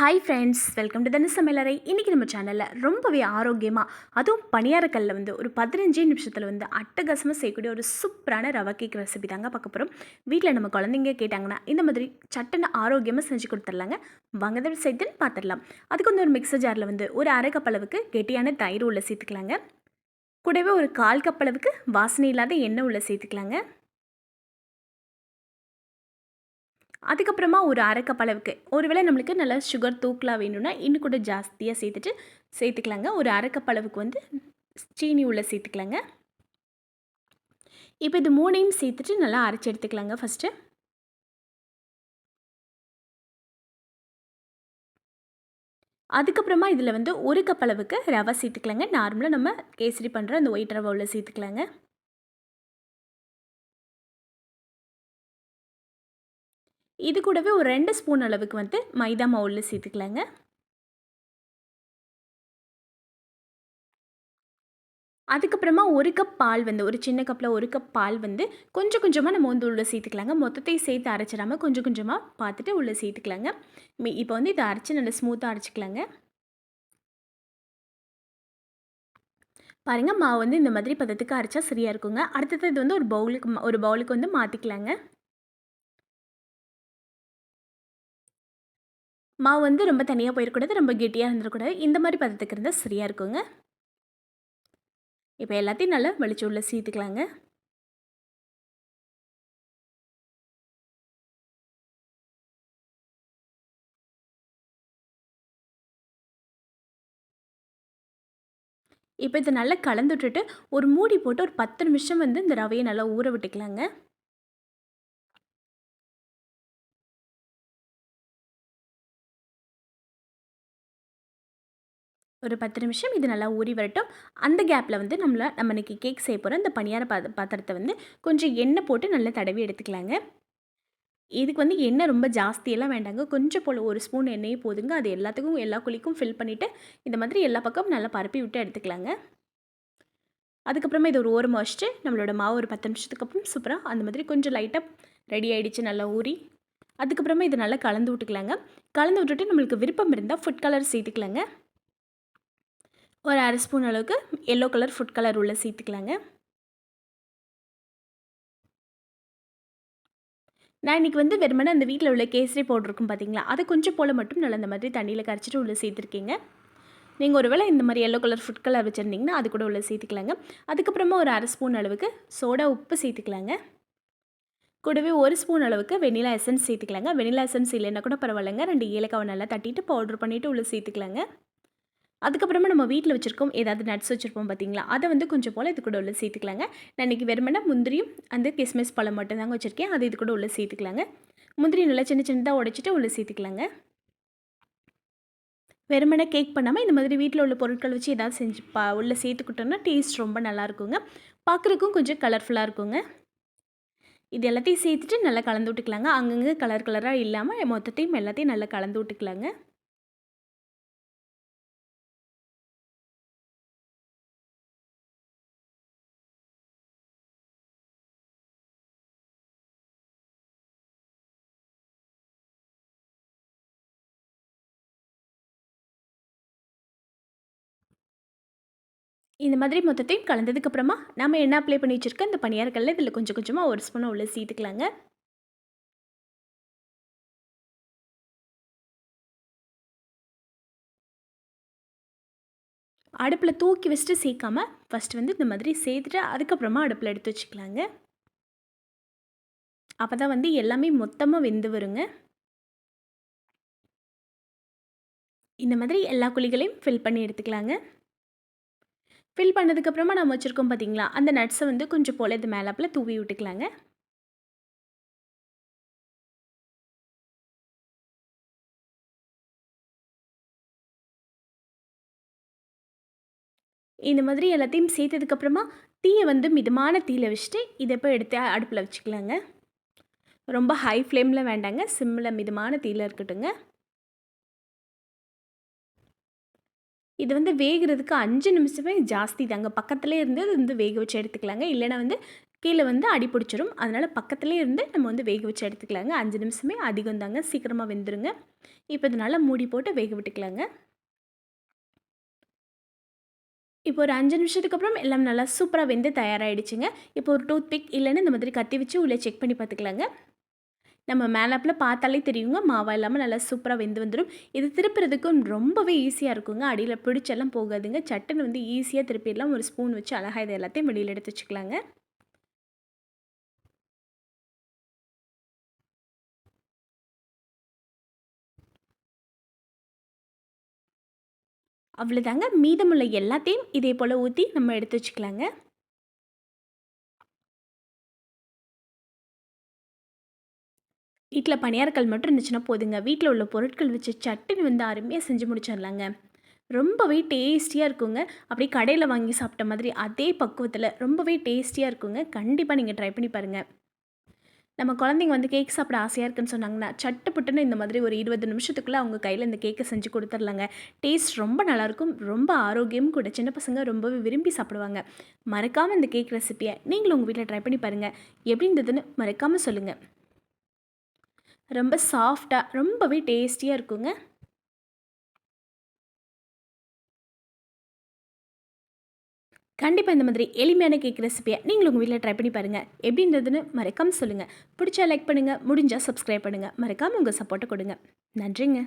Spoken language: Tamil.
ஹாய் ஃப்ரெண்ட்ஸ் வெல்கம் டு தன சமையலறை இன்றைக்கி நம்ம சேனலில் ரொம்பவே ஆரோக்கியமாக அதுவும் பணியாரக்கல்லில் வந்து ஒரு பதினஞ்சே நிமிஷத்தில் வந்து அட்டகாசமாக செய்யக்கூடிய ஒரு சூப்பரான ரவா கேக் ரெசிபி தாங்க பார்க்க போகிறோம் வீட்டில் நம்ம குழந்தைங்க கேட்டாங்கன்னா இந்த மாதிரி சட்டனை ஆரோக்கியமாக செஞ்சு கொடுத்துர்லாங்க வாங்க தான் செய்துன்னு பார்த்துடலாம். அதுக்கு வந்து ஒரு மிக்சர் ஜாரில் வந்து ஒரு அரை கப் அளவுக்கு கெட்டியான தயிர் உள்ள சேர்த்துக்கலாங்க. கூடவே ஒரு கால் கப் அளவுக்கு வாசனை இல்லாத எண்ணெய் உள்ள சேர்த்துக்கலாங்க. அதுக்கப்புறமா ஒரு அரை அளவுக்கு. ஒருவேளை நம்மளுக்கு நல்லா சுகர் தூக்கலாக வேணும்னா இன்னும் கூட ஜாஸ்தியாக சேர்த்துட்டு சேர்த்துக்கலாங்க. ஒரு அரை அளவுக்கு வந்து சீனி உள்ள சேர்த்துக்கலாங்க. இப்போ இது மூணையும் சேர்த்துட்டு நல்லா அரைச்சி எடுத்துக்கலாங்க ஃபஸ்ட்டு அதுக்கப்புறமா இதில் வந்து ஒரு கப் அளவுக்கு ரவை சேர்த்துக்கலாங்க. நார்மலாக நம்ம கேசரி பண்ணுற அந்த ஒயிட் ரவை உள்ள சேர்த்துக்கலாங்க. இது கூடவே ஒரு ரெண்டு ஸ்பூன் அளவுக்கு வந்து மைதா மாவுல சேர்த்துக்கலாங்க. அதுக்கப்புறமா ஒரு கப் பால் வந்து ஒரு சின்ன கப்பில் ஒரு கப் பால் வந்து கொஞ்சம் கொஞ்சமாக நம்ம வந்து உள்ளே சேர்த்துக்கலாங்க. மொத்தத்தையும் சேர்த்து அரைச்சிடாமல் கொஞ்சம் கொஞ்சமாக பார்த்துட்டு உள்ளே சேர்த்துக்கலாங்க. இப்போ வந்து இதை அரைச்சி நல்லா ஸ்மூத்தாக அரைச்சிக்கலாங்க. பாருங்கள் மாவு வந்து இந்த மாதிரி பதத்துக்கு அரைச்சா சரியாக இருக்குங்க. அடுத்தது இது வந்து ஒரு பவுலுக்கு ஒரு பவுலுக்கு வந்து மாற்றிக்கலாங்க மாவு வந்து ரொம்ப தனியாக போயிடக்கூடாது ரொம்ப கெட்டியாக இருந்துடக்கூடாது இந்த மாதிரி பதத்துக்கு இருந்தால் சரியாக இருக்குங்க. இப்போ எல்லாத்தையும் நல்லா வெளிச்சு உள்ள சீத்துக்கலாங்க. இப்போ இதை நல்லா கலந்து விட்டுட்டு ஒரு மூடி போட்டு ஒரு பத்து நிமிஷம் வந்து இந்த ரவையை நல்லா ஊற விட்டுக்கலாங்க. ஒரு பத்து நிமிஷம் இது நல்லா ஊறி வரட்டும். அந்த கேப்பில் வந்து நம்மளை நம்ம இன்றைக்கி கேக் செய்ய போகிறோம் அந்த பணியார பா பாத்திரத்தை வந்து கொஞ்சம் எண்ணெய் போட்டு நல்லா தடவி எடுத்துக்கலாங்க. இதுக்கு வந்து எண்ணெய் ரொம்ப ஜாஸ்தியெல்லாம் வேண்டாங்க. கொஞ்சம் போல் ஒரு ஸ்பூன் எண்ணெயே போதுங்க. அது எல்லாத்துக்கும் எல்லா குழிக்கும் ஃபில் பண்ணிவிட்டு இந்த மாதிரி எல்லா பக்கமும் நல்லா பரப்பி விட்டு எடுத்துக்கலாங்க. அதுக்கப்புறமா இது ஒரு ஓரமாக வச்சுட்டு நம்மளோட மாவு ஒரு பத்து நிமிஷத்துக்கு அப்புறம் சூப்பராக அந்த மாதிரி கொஞ்சம் லைட்டாக ரெடி ஆகிடுச்சு நல்லா ஊறி. அதுக்கப்புறமா இது நல்லா கலந்து விட்டுக்கலாங்க. கலந்து விட்டுட்டு நம்மளுக்கு விருப்பம் இருந்தால் ஃபுட் கலர் சேர்த்துக்கலாங்க. ஒரு அரை ஸ்பூன் அளவுக்கு எல்லோ கலர் ஃபுட் கலர் உள்ள சேர்த்துக்கலாங்க. நான் இன்றைக்கி வந்து வெறுமனே அந்த வீட்டில் உள்ள கேசரி போட்டிருக்கும் பார்த்தீங்களா அதை கொஞ்சம் போல் மட்டும் நல்லா இந்த மாதிரி தண்ணியில் கரைச்சிட்டு உள்ளே சேர்த்துருக்கீங்க. நீங்கள் ஒரு வேளை இந்த மாதிரி எல்லோ கலர் ஃபுட் கலர் வச்சுருந்தீங்கன்னா அது கூட உள்ளே சேர்த்துக்கலாங்க. அதுக்கப்புறமா ஒரு அரை ஸ்பூன் அளவுக்கு சோடா உப்பு சேர்த்துக்கலாங்க. கூடவே ஒரு ஸ்பூன் அளவுக்கு வெனிலா எசன்ஸ் சேர்த்துக்கலாங்க. வெனிலா எசன்ஸ் இல்லைன்னா கூட பரவாயில்லைங்க. ரெண்டு ஏலக்காவை நல்லா தட்டிட்டு பவுட்ரு பண்ணிவிட்டு உள்ளே சேர்த்துக்கலாங்க. அதுக்கப்புறமா நம்ம வீட்டில் வச்சுருக்கோம் ஏதாவது நட்ஸ் வச்சுருப்போம் பார்த்தீங்களா அதை வந்து கொஞ்சம் போல் இது கூட உள்ள சேர்த்துக்கலாங்க. நான் இன்றைக்கி வெறுமனா முந்திரியும் அந்த கிஸ்மிஸ் பழம் மட்டும் தாங்க வச்சுருக்கேன். அது இது கூட உள்ள சேர்த்துக்கலாங்க. முந்திரி நல்லா சின்ன சின்னதாக உடைச்சிட்டு உள்ளே சேர்த்துக்கலாங்க. வெறுமனை கேக் பண்ணாமல் இந்த மாதிரி வீட்டில் உள்ள பொருட்கள் வச்சு ஏதாவது செஞ்சு பா உள்ளே சேர்த்துக்கிட்டோம்னா டேஸ்ட் ரொம்ப நல்லாயிருக்குங்க பார்க்குறக்கும் கொஞ்சம் கலர்ஃபுல்லாக இருக்குங்க. இது எல்லாத்தையும் சேர்த்துட்டு நல்லா கலந்து விட்டுக்கலாங்க. அங்கங்கே கலர் கலராக இல்லாமல் மொத்தத்தையும் எல்லாத்தையும் நல்லா கலந்து விட்டுக்கலாங்க. இந்த மாதிரி மொத்தத்தையும் கலந்ததுக்கப்புறமா நம்ம என்ன அப்ளை பண்ணி வச்சுருக்க? இந்த பணியாரக்கல்ல இதில் கொஞ்சம் கொஞ்சமாக ஒரு ஸ்பூனை உள்ள சேர்த்துக்கலாங்க அடுப்பில் தூக்கி வச்சுட்டு சேர்க்காம ஃபஸ்ட்டு வந்து இந்த மாதிரி சேர்த்துட்டு அதுக்கப்புறமா அடுப்பில் எடுத்து வச்சுக்கலாங்க. அப்போ தான் வந்து எல்லாமே மொத்தமாக வெந்து வருங்க. இந்த மாதிரி எல்லா குழிகளையும் ஃபில் பண்ணி எடுத்துக்கலாங்க. ஃபில் பண்ணதுக்கப்புறமா நம்ம வச்சுருக்கோம் பார்த்தீங்களா அந்த நட்ஸை வந்து கொஞ்சம் போல் இது மேலாப்பில் தூவி விட்டுக்கலாங்க. இந்த மாதிரி எல்லாத்தையும் சேர்த்ததுக்கப்புறமா தீயை வந்து மிதமான தீயில் வச்சுட்டு இதை இப்போ எடுத்து அடுப்பில் வச்சுக்கலாங்க. ரொம்ப ஹை ஃப்ளேமில் வேண்டாங்க. சிம்மில் மிதமான தீயில் இருக்கட்டுங்க இது வந்து வேகிறதுக்கு அஞ்சு நிமிஷமே ஜாஸ்தி தாங்க. பக்கத்துலேயே இருந்து அது வந்து வேக வச்சு எடுத்துக்கலாங்க. இல்லைனா வந்து கீழே வந்து அடி பிடிச்சிரும். அதனால் பக்கத்துலேயே இருந்து நம்ம வந்து வேக வச்சு எடுத்துக்கலாங்க. அஞ்சு நிமிஷமே அதிகம் தாங்க. சீக்கிரமாக வெந்துருங்க. இப்போ இதனால் மூடி போட்டு வேக விட்டுக்கலாங்க. இப்போ ஒரு அஞ்சு நிமிஷத்துக்கு அப்புறம் எல்லாம் நல்லா சூப்பராக வெந்து தயாராகிடுச்சுங்க இப்போ ஒரு டூத் பிக் இல்லைன்னு இந்த மாதிரி கத்தி வச்சு உள்ளே செக் பண்ணி பார்த்துக்கலாங்க. நம்ம மேலாப்பில் பார்த்தாலே தெரியுங்க. மாவா இல்லாமல் நல்லா சூப்பராக வெந்து வந்துடும் இது திருப்புறதுக்கும் ரொம்பவே ஈஸியாக இருக்குங்க. அடியில் பிடிச்செல்லாம் போகாதுங்க. சட்டுன்னு வந்து ஈஸியாக திருப்பிடலாம் ஒரு ஸ்பூன் வச்சு அழகாக இதை எல்லாத்தையும் வெளியில் எடுத்து வச்சுக்கலாங்க. அவ்வளோதாங்க மீதமுள்ள எல்லாத்தையும் இதே போல் ஊற்றி நம்ம எடுத்து வச்சுக்கலாங்க. வீட்டில் பணியார்கள் மட்டும் இருந்துச்சுன்னா போதுங்க. வீட்டில் உள்ள பொருட்கள் வச்சு சட்டுன்னு வந்து அருமையாக செஞ்சு முடிச்சிடலாங்க ரொம்பவே டேஸ்டியாக இருக்குங்க. அப்படியே கடையில் வாங்கி சாப்பிட்ட மாதிரி அதே பக்குவத்தில் ரொம்பவே டேஸ்டியாக இருக்குங்க. கண்டிப்பாக நீங்கள் ட்ரை பண்ணி பாருங்கள் நம்ம குழந்தைங்க வந்து கேக் சாப்பிட ஆசையாக இருக்குன்னு சொன்னாங்கன்னா சட்டுப்புட்டுன்னு இந்த மாதிரி ஒரு இருபது நிமிஷத்துக்குள்ளே அவங்க கையில் இந்த கேக்கை செஞ்சு கொடுத்துர்லாங்க. டேஸ்ட் ரொம்ப நல்லாயிருக்கும் ரொம்ப ஆரோக்கியமும் கூட. சின்ன பசங்க ரொம்பவே விரும்பி சாப்பிடுவாங்க. மறக்காமல் இந்த கேக் ரெசிப்பியை நீங்களும் உங்கள் வீட்டில் ட்ரை பண்ணி பாருங்கள் எப்படி இருந்ததுன்னு மறக்காமல் சொல்லுங்கள் ரொம்ப சாஃப்டாக ரொம்பவே டேஸ்டியாக இருக்குங்க. கண்டிப்பாக இந்த மாதிரி எளிமையான கேக் ரெசிபியை நீங்கள் உங்கள் வீட்டில் ட்ரை பண்ணி பாருங்கள் எப்படின்றதுன்னு மறக்காமல் சொல்லுங்கள் பிடிச்சா லைக் பண்ணுங்கள் முடிஞ்சால் சப்ஸ்கிரைப் பண்ணுங்கள் மறக்காமல் உங்கள் சப்போர்ட்டை கொடுங்க. நன்றிங்க.